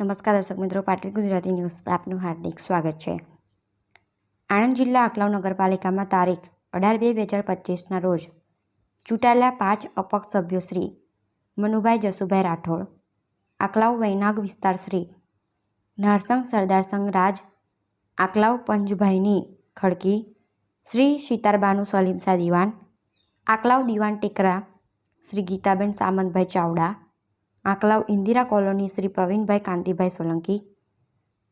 નમસ્કાર દર્શક મિત્રો પાટવી ગુજરાતી ન્યૂઝ આપનું હાર્દિક સ્વાગત છે. આણંદ જિલ્લા અકલાવ નગરપાલિકામાં તારીખ અઢાર બે બે હજાર પચીસના રોજ ચૂંટાયેલા પાંચ અપક્ષ સભ્યો શ્રી મનુભાઈ જસુભાઈ રાઠોડ આકલાવ વૈનાગ વિસ્તાર શ્રી નારસંગ સરદાર રાજ આકલાવ પંજભાઈની ખડકી શ્રી સીતારબાનુ સલીમસા દિવાન આકલાવ દિવાન ટેકરા શ્રી ગીતાબેન સામંતભાઈ ચાવડા આંકલાવ ઇન્દિરા કોલોની શ્રી પ્રવીણભાઈ કાંતિભાઈ સોલંકી.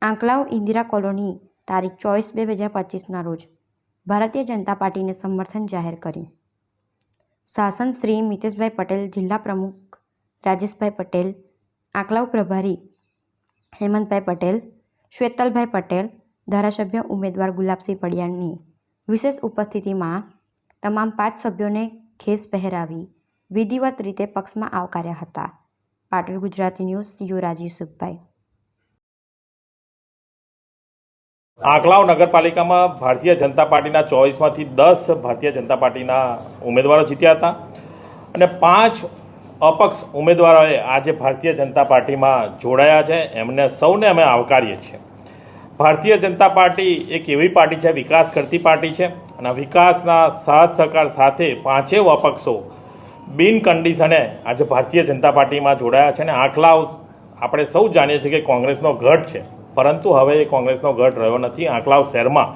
આંકલાવ ઇન્દિરા કોલોની તારીખ ચોવીસ બે બે હજાર પચીસના રોજ ભારતીય જનતા પાર્ટીને સમર્થન જાહેર કર્યું. શાસન શ્રી મિતેશભાઈ પટેલ, જિલ્લા પ્રમુખ રાજેશભાઈ પટેલ, આંકલાવ પ્રભારી હેમંતભાઈ પટેલ, શ્વેતલભાઈ પટેલ, ધારાસભ્ય ઉમેદવાર ગુલાબસિંહ પડિયાની વિશેષ ઉપસ્થિતિમાં તમામ પાંચ સભ્યોને ખેસ પહેરાવી વિધિવત રીતે પક્ષમાં આવકાર્યા હતા. પાટવી ગુજરાતી ન્યૂઝ રાજીવ સુખભાઈ. આંકલાવ નગરપાલિકામાં ભારતીય જનતા પાર્ટીના ચોવીસમાંથી દસ ભારતીય જનતા પાર્ટીના ઉમેદવારો જીત્યા હતા અને પાંચ અપક્ષ ઉમેદવારોએ આજે ભારતીય જનતા પાર્ટીમાં જોડાયા છે. એમને સૌને અમે આવકારીએ છીએ. ભારતીય જનતા પાર્ટી એક એવી પાર્ટી છે, વિકાસ કરતી પાર્ટી છે અને વિકાસના સાથ સહકાર સાથે પાંચેય અપક્ષો બિન કન્ડિશને આજે ભારતીય જનતા પાર્ટીમાં જોડાયા છે અને આખલા આપણે સૌ જાણીએ છીએ કે કોંગ્રેસનો ગઢ છે. પરંતુ હવે એ કોંગ્રેસનો ગઢ રહ્યો નથી. આંકલાવ શહેરમાં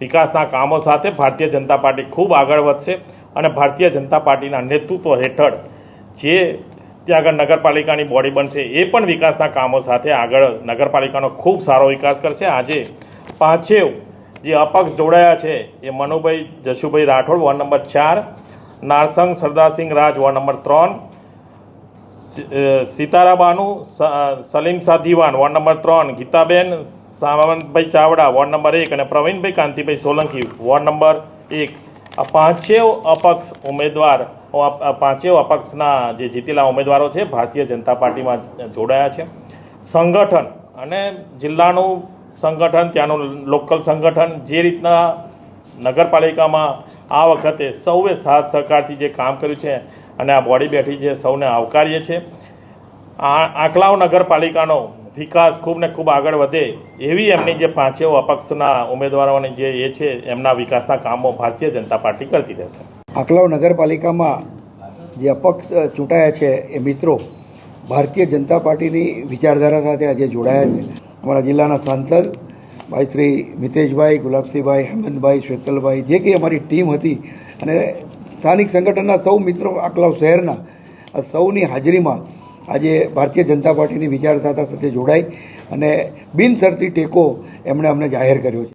વિકાસના કામો સાથે ભારતીય જનતા પાર્ટી ખૂબ આગળ વધશે અને ભારતીય જનતા પાર્ટીના નેતૃત્વ હેઠળ જે ત્યાં આગળ નગરપાલિકાની બોડી બનશે એ પણ વિકાસના કામો સાથે આગળ નગરપાલિકાનો ખૂબ સારો વિકાસ કરશે. આજે પાંચેવ જે અપક્ષ જોડાયા છે એ મનુભાઈ જશુભાઈ રાઠોડ, વોર્ડ નંબર ચાર. નારસંગ, સરદારસિંહ રાજ વોર્ડ નંબર ત્રણ. સીતારાબાનુ સલીમ સાધીવાન વોર્ડ નંબર ત્રણ. ગીતાબેન સાવંતભાઈ ચાવડા વોર્ડ નંબર એક અને પ્રવીણભાઈ કાંતિભાઈ સોલંકી વોર્ડ નંબર એક. આ પાંચેય અપક્ષ ઉમેદવાર પાંચેવ અપક્ષના જે જીતેલા ઉમેદવારો છે, ભારતીય જનતા પાર્ટીમાં જોડાયા છે. સંગઠન અને જિલ્લાનું સંગઠન, ત્યાંનું લોકલ સંગઠન, જે રીતના નગરપાલિકામાં આ વખતે સૌએ સાથ સહકારથી જે કામ કર્યું છે અને આ બોડી બેઠી છે, સૌને આવકારીએ છીએ. આ આંકલાવ નગરપાલિકાનો વિકાસ ખૂબ ને ખૂબ આગળ વધે એવી એમની જે પાંચેવ અપક્ષના ઉમેદવારોની જે એ છે, એમના વિકાસના કામો ભારતીય જનતા પાર્ટી કરતી રહેશે. આંકલાવ નગરપાલિકામાં જે અપક્ષ ચૂંટાયા છે એ મિત્રો ભારતીય જનતા પાર્ટીની વિચારધારા સાથે આજે જોડાયા છે. અમારા જિલ્લાના સાંસદ ભાઈ શ્રી મિતેશભાઈ, ગુલાબસિંહભાઈ, હેમંતભાઈ, શ્વેતલભાઈ, જે કંઈ અમારી ટીમ હતી અને સ્થાનિક સંગઠનના સૌ મિત્રો આકલાવ શહેરના સૌની હાજરીમાં આજે ભારતીય જનતા પાર્ટીની વિચારધારા સાથે જોડાઈ અને બિનસરતી ટેકો એમણે અમને જાહેર કર્યો છે.